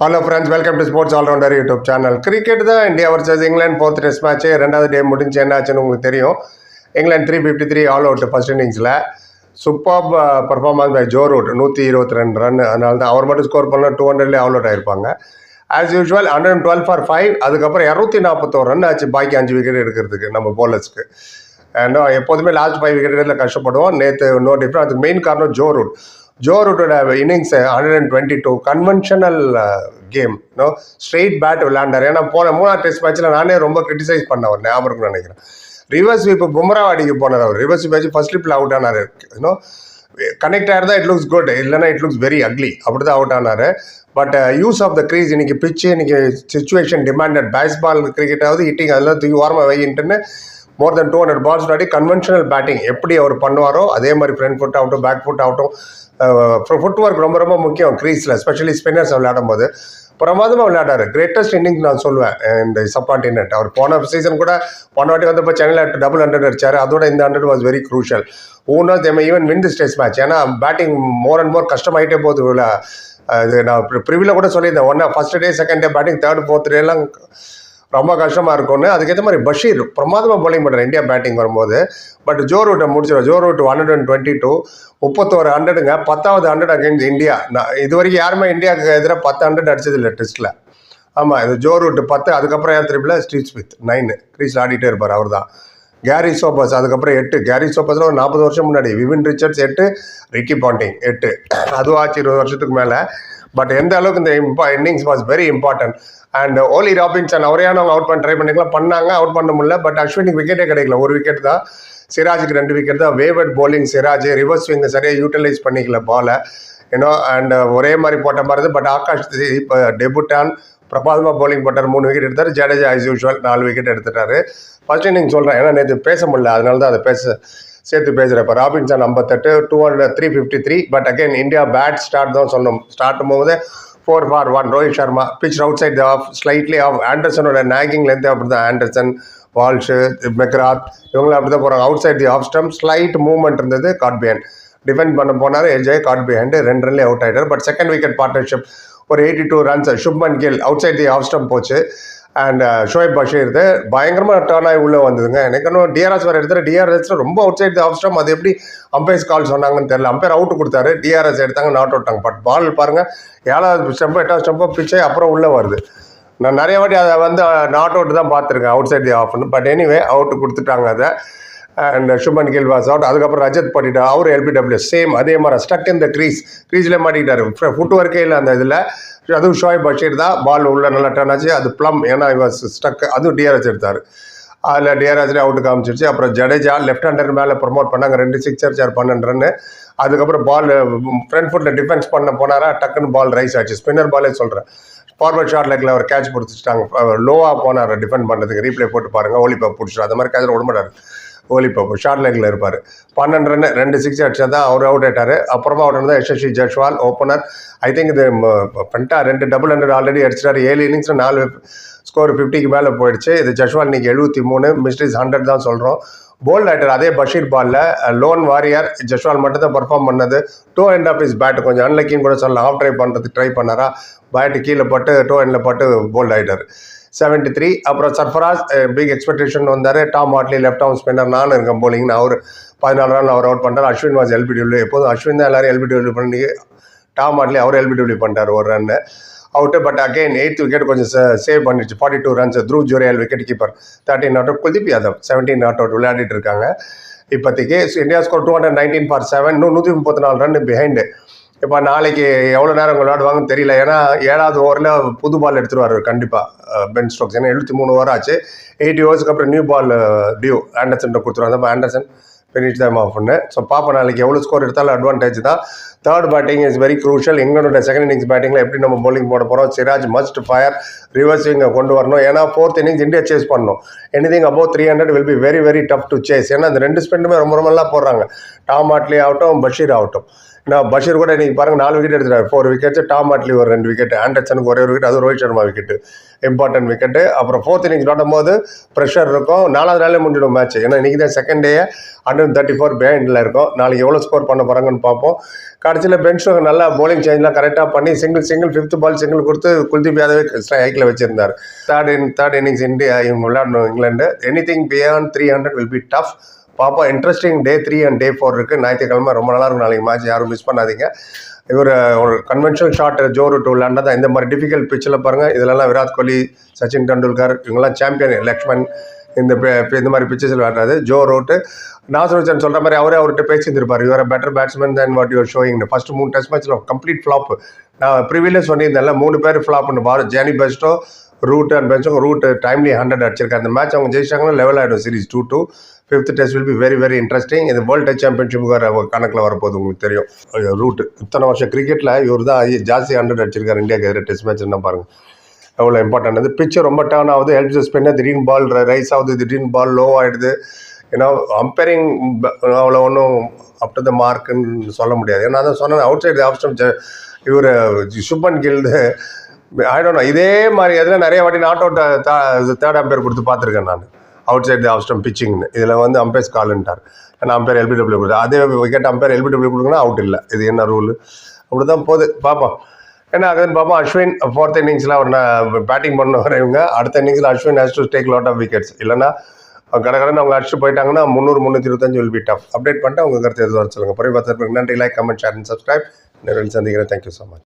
Hello friends welcome to sports allrounder YouTube channel cricket தான் India versus England fourth test match ரெண்டாவது day முடிஞ்சு என்னாச்சுன்னு உங்களுக்கு தெரியும். England three fifty three all out first இன்னிங்ஸில் super performance by Joe Root நூற்றி இருபத்தி ரெண்டு ரன் அதனால தான் அவர் மட்டும் ஸ்கோர் பண்ணால் டூ ஹண்ட்ரட்லேயே all out ஆயிருப்பாங்க. As usual hundred twelve for five அதுக்கப்புறம் இரநூத்தி நாற்பத்தோரு ரன் ஆச்சு. பாக்கி அஞ்சு விக்கெட் எடுக்கிறதுக்கு நம்ம போலர்ஸ்க்கு ஏன்னா uh, எப்போதுமே லாஸ்ட் ஃபைவ் விக்கெட்டில் கஷ்டப்படுவோம். நேற்று நோ டிஃப்ரெண்ட் அதுக்கு மெயின் காரணம் Joe Root Joe ரூட்டோட innings hundred and twenty two conventional game no straight bat விளையாண்டார். ஏன்னா போன மூணாவது டெஸ்ட் மேட்ச்சில் நானே ரொம்ப கிரிட்டிசைஸ் பண்ண அவர் ஞாபகம் நினைக்கிறேன். ரிவர்ஸ் இப்போ பும்ரா அடிக்க போனார் அவர். ரிவர்ஸ் மேட்ச் ஃபர்ஸ்ட் ஸ்லிப்பில் அவுட் ஆனார். யூனோ கனெக்ட் ஆயிருந்தா இட் லுக்ஸ் குட் இல்லைன்னா இட் லுக்ஸ் வெரி அக்லி அப்படி தான் அவுட் ஆனார் but use of the crease இன்னைக்கு பிச்சு இன்னைக்கு சுச்சுவேஷன் டிமாண்டட் பேஸ்பால் கிரிக்கெட்டாவது ஹிட்டிங் அதெல்லாம் தூக்கி ஓரமாக வையின்ட்டுன்னு more than two hundred balls விளையாடி கன்வென்ஷனல் பேட்டிங் எப்படி அவர் பண்ணுவாரோ அதே மாதிரி ஃப்ரண்ட் ஃபுட் ஆகட்டும் பேக் ஃபுட் ஆகட்டும் ஃபுட் ஒர்க் ரொம்ப ரொம்ப முக்கியம் க்ரீஸில் ஸ்பெஷலி ஸ்பின்னர்ஸ் விளையாடும் போது பிரமாதமாக விளையாடாரு கிரேட்டஸ்ட் இன்னிங்ஸ் நான் சொல்லுவேன் இந்த சப்பாண்டினட் அவர் போன சீசன் கூட போன வாட்டி வந்தப்போ சென்னையில் டபுள் ஹண்ட்ரட் அடிச்சார். அதோட இந்த hundred was very crucial you know them even win this test match ஏன்னா பேட்டிங் மோர் அண்ட் மோர் கஷ்டமாயிட்டே போகுது இவ்வளோ இது நான் ப்ரிவியில் கூட சொல்லியிருந்தேன். ஒன்றா first day second day batting third fourth டேலாம் ரொம்ப கஷ்டமாக இருக்கும்னு. அதுக்கேற்ற மாதிரி பஷீர் பிரமாதமாக போலிங் பண்ணுறார் இந்தியா பேட்டிங் வரும்போது. பட் ஜோ ரூட்டை முடிச்சிடும் Joe Root hundred and twenty two முப்பத்தோரு ஹண்ட்ரடுங்க பத்தாவது ஹண்ட்ரட் அகேன்ஸ்ட் இந்தியா நான் இது வரைக்கும் யாருமே இந்தியாவுக்கு எதிராக பத்து ஹண்ட்ரட் அடிச்சது இல்லை டெஸ்ட்டில் ஆமாம் இது ஜோ ரூட் பத்து அதுக்கப்புறம் ஏன் திருப்பியில் ஸ்ட்ரீட் ஸ்மித் நைனு க்ரீஸில் ஆடிட்டே இருப்பார் அவர் தான் கேரி சோபஸ் அதுக்கப்புறம் எட்டு. கேரி சோபஸில் ஒரு நாற்பது வருஷம் முன்னாடி விவின் ரிச்சர்ட்ஸ் எட்டு ரிக்கி பாண்டிங் எட்டு. அதுவும் ஆச்சு இருபது வருஷத்துக்கு மேலே. பட் எந்த அளவுக்கு இந்த இம்பா innings was very important. And Ollie Robinson அவரையான அவங்க அவுட் பண்ண ட்ரை பண்ணிக்கலாம். பண்ணாங்க அவுட் பண்ண முடியல. பட் அஸ்வினுக்கு விக்கெட்டே கிடைக்கல. ஒரு விக்கெட் தான். சிராஜுக்கு ரெண்டு விக்கெட் தான். Wayward bowling Siraj reverse swing சரியாக யூட்டிலைஸ் பண்ணிக்கல பாலை ஏன்னோ அண்ட் ஒரே மாதிரி போட்ட மாதிரி பட் ஆகாஷ் இப்போ டெபுட்டான் பிரபாதமாக போலிங் போட்டார் மூணு விக்கெட் எடுத்தார். ஜடேஜா ஆஸ் யூஷுவல் நாலு விக்கெட் எடுத்துட்டாரு. ஃபர்ஸ்ட் இன்னிங் சொல்கிறேன் ஏன்னா நேற்று பேச முடியல. அதனால தான் அதை பேச சேர்த்து பேசுகிறேன் இப்போ ராபின்சன் ஐம்பத்தெட்டு two hundred three fifty three but again India bat start தான் சொன்னோம் ஸ்டார்ட்டும் போது four for one Rohit Sharma pitch outside off slightly off ஆண்டர்சனோட நாகிங்லேருந்து அப்படி தான் ஆண்டர்சன் வால்ஷு மெக்ராத் இவங்களாம் அப்படி தான் போகிறாங்க outside the off stump slight movement இருந்தது காட்பியன் டிஃபெண்ட் பண்ண போனார். எஜே காட் பிஹைண்டு ரெண்டு ரன்லேயே அவுட் ஆகிட்டார் பட் செகண்ட் விக்கெட் பார்ட்னர்ஷிப் ஒரு eighty two runs Shubman Gill out side the off stump போச்சு அண்ட் ஷோயப் பஷீர் இது பயங்கரமாக டர்ன் ஆகி உள்ளே வந்ததுங்க. எனக்கு இன்னும் டிஆர்எஸ் வேறு எடுத்தார் டிஆர்எஸ் ரொம்ப outside the off stump அது எப்படி அம்பையர்ஸ் கால் சொன்னாங்கன்னு தெரியல. அம்பையர் அவுட் கொடுத்தாரு. டிஆர்எஸ் எடுத்தாங்க நாட் அவுட்டாங்க பட் பால் பாருங்கள் ஏழாவது ஸ்டெம்போ எட்டாவது ஸ்டெம்போ பிச்சை அப்புறம் உள்ளே வருது. நான் நிறைய வாட்டி அதை வந்து uh, நாட் அவுட் தான் பார்த்துருக்கேன் அவுட் சைட் தி ஆஃப்னு பட் எனிவே அவுட் கொடுத்துட்டாங்க அதை. And Shubman Gill was out அதுக்கப்புறம் ரஜத் பண்ணிட்டு அவர் எல்பிடபிள்யூ சேம் அதே மாதிரி ஸ்டக் இந்த க்ரீஸ் க்ரீஸில் மாட்டிக்கிட்டார். ஃபுட் ஒர்க்கே இல்லை அந்த இதில். அதுவும் ஷோய் பஷீர் தான். பால் உள்ள நல்லா டர்ன் ஆச்சு. அது ப்ளம் ஏன்னா இவர் ஸ்டக் அதுவும் டிஆர்எஸ் எடுத்தார். அதில் டிஆர்எஸ்லேயே அவுட் காமிச்சிருச்சு. அப்புறம் ஜடேஜா லெஃப்ட் ஹேண்டர் மேலே ப்ரொமோட் பண்ணாங்க. ரெண்டு சிக்ஸர் சார் பன்னெண்டு அதுக்கப்புறம் பால் ஃப்ரண்ட் ஃபுட்டில் டிஃபென்ஸ் பண்ண போனாரா? டக்குன்னு பால் ரைஸ் ஆச்சு. ஸ்பின்னர் பாலே சொல்கிறேன் ஃபார்வர்ட் ஷாட் லெக்கில் அவர் கேட்ச் பிடிச்சிட்டாங்க லோவாக போனார் டிஃபெண்ட் பண்ணுறதுக்கு ரீப்ளே போட்டு பாருங்கள் ஓலிப்பா பிடிச்சிடும் அந்த மாதிரி கேட்ச் விட மாட்டார். ஓலிப்பா ஷார்ட் லெக்கில் இருப்பார். பன்னெண்டு ரன் ரெண்டு சிக்ஸ் அடிச்சா தான் அவர் அவுட் ஆகிட்டார் அப்புறமா அவுட் இருந்தால் Yashasvi Jaiswal opener I think இது பண்ணிட்டா. ரெண்டு டபுள் ஹண்ட்ரட் ஆல்ரெடி அடிச்சிட்டாரு. ஏழு இன்னிங்ஸில் நாலு ஸ்கோர் ஃபிஃப்டிக்கு மேலே போயிடுச்சு. இது ஜெஷ்வால் இன்னைக்கு எழுபத்தி மூணு. மிஸ்ட்ரிஸ் ஹண்ட்ரட் தான் சொல்கிறோம் போல்ட் ஆகிட்டார் அதே பஷீர் பாலில் லோன் வாரியர் ஜெஷ்வால் மட்டும் தான் பர்ஃபார்ம் பண்ணது. Two and half is bad கொஞ்சம் அன்லக்கின்னு கூட சொல்லலாம். ஆஃப் ட்ரை பண்ணுறதுக்கு ட்ரை பண்ணாரா? பேட்டு கீழே பட்டு டூ எண்டில் பட்டு போல்ட் ஆயிட்டார். செவன்ட்டி த்ரீ அப்புறம் சர்ஃபராஸ் பிக் எக்ஸ்பெக்டேஷன் வந்தார். Tom Hartley left arm spinner. நான் இருக்கேன் bowling அவர் பதினாலு ரன் அவர் அவுட் பண்ணார் அஸ்வின் வாஸ் எல்பிடபிள்யூ எப்போதும் அஸ்வின் தான் எல்லாரும் எல்பிடபிள்யூ பண்ணி டாம் ஹாட்லி அவர் எல்பிடபிள்யூ பண்ணிட்டார் ஒரு run out but again eighth wicket கொஞ்சம் சேவ் பண்ணிடுச்சு. Forty two runs through Jurel wicket keeper thirteen not out Kuldeep Yadav seventeen not out விளையாடிட்டு இருக்காங்க. இப்போதைக்கு India score two hundred nineteen for seven இன்னும் நூற்றி முப்பத்தி நாலு ரன் பிஹைண்டு இப்போ நாளைக்கு எவ்வளோ நேரம் விளையாடுவாங்கன்னு தெரியல. ஏன்னா ஏழாவது ஓவரில் புது பால் எடுத்துருவார் கண்டிப்பாக பென் ஸ்டோக்ஸ் ஏன்னா எழுபத்தி மூணு ஓவர் ஆச்சு. எயிட்டி ஓவர்ஸ்க்கு அப்புறம் நியூ பால் டியூ ஆண்டர்சன்ட்ட கொடுத்துருவாங்க அப்போ ஆண்டர்சன் ஃபினிஷ் டைம் ஆஃப் பண்ணு ஸோ பார்ப்போம் நாளைக்கு எவ்வளோ ஸ்கோர் எடுத்தாலும் அட்வான்டேஜ் தான். Third batting is very crucial எங்களோட செகண்ட் இன்னிங்ஸ் பேட்டிங்கில் எப்படி நம்ம போலிங் போட போகிறோம் சிராஜ் மஸ்ட் ஃபயர் ரிவர்ஸ் இங்கே கொண்டு வரணும். ஏன்னா ஃபோர்த் இன்னிங்ஸ் இந்தியா சேஸ் பண்ணணும். Anything above three hundred will be very very tough to chase ஏன்னா அந்த ரெண்டு ஸ்பெண்டுமே ரொம்ப ரொம்ப போடுறாங்க. டாம் ஆட்லி ஆகட்டும் பஷீர் ஆகட்டும். நான் பஷீர் கூட இன்னைக்கு பாருங்க நாலு விக்கெட் எடுத்துட்டார். ஃபோர் விக்கெட்ஸ் டாம் அட்லி ஒரு ரெண்டு விக்கெட் ஆண்டர்சனுக்கு ஒரே ஒரு விக்கெட் அது Rohit Sharma wicket important wicket அப்புறம் ஃபோர்த் இன்னிங்ஸ் நோட்டும் போது ப்ரெஷர் இருக்கும். நாலாவது நாளே முடிஞ்சிடும் மேட்ச் ஏன்னா இன்னைக்கு தான் second day hundred thirty four பேண்டில் இருக்கும். நாளைக்கு எவ்வளோ ஸ்கோர் பண்ண போகிறாங்கன்னு பார்ப்போம். கடைசியில் பென்ஸும் நல்லா போலிங் சேஞ்ச்லாம் கரெக்டாக பண்ணி single single fifth ball single கொடுத்து குல்தீப் யாதவே ஸ்ட்ரைக்கில் வச்சிருந்தார். Third in third innings India இவங்க விளையாடணும் England. Anything beyond three hundred will be tough பார்ப்போம் interesting day three and day four இருக்குது ஞாயிற்றுக்கிழமை ரொம்ப நல்லா இருக்கும். நாளைக்கு மேட்ச் யாரும் மிஸ் பண்ணாதீங்க. இவர் ஒரு கன்வென்ஷனல் ஷாட் ஜோ விளாண்டா தான். இந்த மாதிரி டிஃபிகல்ட் பிச்சில் பாருங்கள் இதிலெல்லாம் விராட் கோலி சச்சின் டெண்டுல்கர் இவங்கெல்லாம் சாம்பியன் லக்ஷ்மன் இந்த இந்த மாதிரி பிச்சஸில் விளையாடுறாரு. Joe route. நாசருச்சன் சொல்கிற மாதிரி அவரே அவர்கிட்ட பேசியிருந்திருப்பார் your better batsman then what your showing first மூணு டெஸ்ட் மேட்ச்சில் கம்ப்ளீட் ஃப்ளாப் நான் ப்ரிவிலே சொல்லியிருந்தேன்ல மூணு பேர் ஃப்ளாப்னு பாரு ஜேனி பெஸ்ட்டோ ரூட் அண்ட் பென்ஸும் ரூட் டைம்லி ஹண்ட்ரட் அடிச்சிருக்காங்க அந்த மேட்ச் அவங்க ஜெயிச்சாங்கன்னா லெவல் ஆகிடும் series two two fifth test will be very very interesting இது வேர்ல்டு டெஸ்ட் சாம்பியன்ஷிப் வர கணக்கில் வரப்போகுது உங்களுக்கு தெரியும். ரூட் இத்தனை வருஷம் கிரிக்கெட்டில் இவர் தான் ஜாஸ்தி ஹண்ட்ரட் அடிச்சிருக்காரு. இந்தியாவுக்கு எதிராக டெஸ்ட் மேட்ச் என்ன பாருங்க. எவ்வளோ இம்பார்ட்டன்ட் அது பிச்சர் ரொம்ப டேர்ன் ஆகுது. ஹெல்ப் ஸ்பின்னர் திடீர்னு பால் ரைஸ் ஆகுது. திடீர்னு பால் லோ ஆகிடுது ஏன்னா அம்பைரிங் அவ்வளோ ஒன்றும் அப் டு த மார்க்குன்னு சொல்ல முடியாது. ஏன்னா அதான் சொன்னேன் அவுட் சைடு ஆப்ஷன் இவர் சுப்பன் கில்டு ஆயிடும் இதே மாதிரி எதில் நிறைய வாட்டி நாட் அவுட் தேர்ட் அம்பையர் கொடுத்து பார்த்துருக்கேன் நான். அவுட் சைடு ஸ்டம் பிச்சிங்னு இதில் வந்து அம்பையர்ஸ் கால்ன்ட்டார் ஏன்னா அம்பேர் எல்பிடபிள்யூ கொடுத்து அதே விக்கெட் அம்பேர் எல்பிடபிள்யூ கொடுக்குன்னா அவுட் இல்லை. இது என்ன ரூல் அப்படி தான் போகுது. பார்ப்போம் ஏன்னா அதுன்னு பார்ப்போம் அஸ்வின் ஃபோர்த் இன்னிங்ஸில் அவர் பேட்டிங் பண்ண வரவங்க அடுத்த இன்னிங்ஸில் Ashwin has to take lot of wickets இல்லைன்னா கடற்கடன் அவங்க அடிச்சு போயிட்டாங்கன்னா முந்நூறு முந்நூற்றி இருபத்தஞ்சு வில் பி டஃப் அப்டேட் பண்ணிட்டு அவங்க கருத்து எதுவும் சொல்லுங்கள் புரிய பார்த்து நன்றி. Like comment share and subscribe நேரில் சந்திக்கிறேன். Thank you so much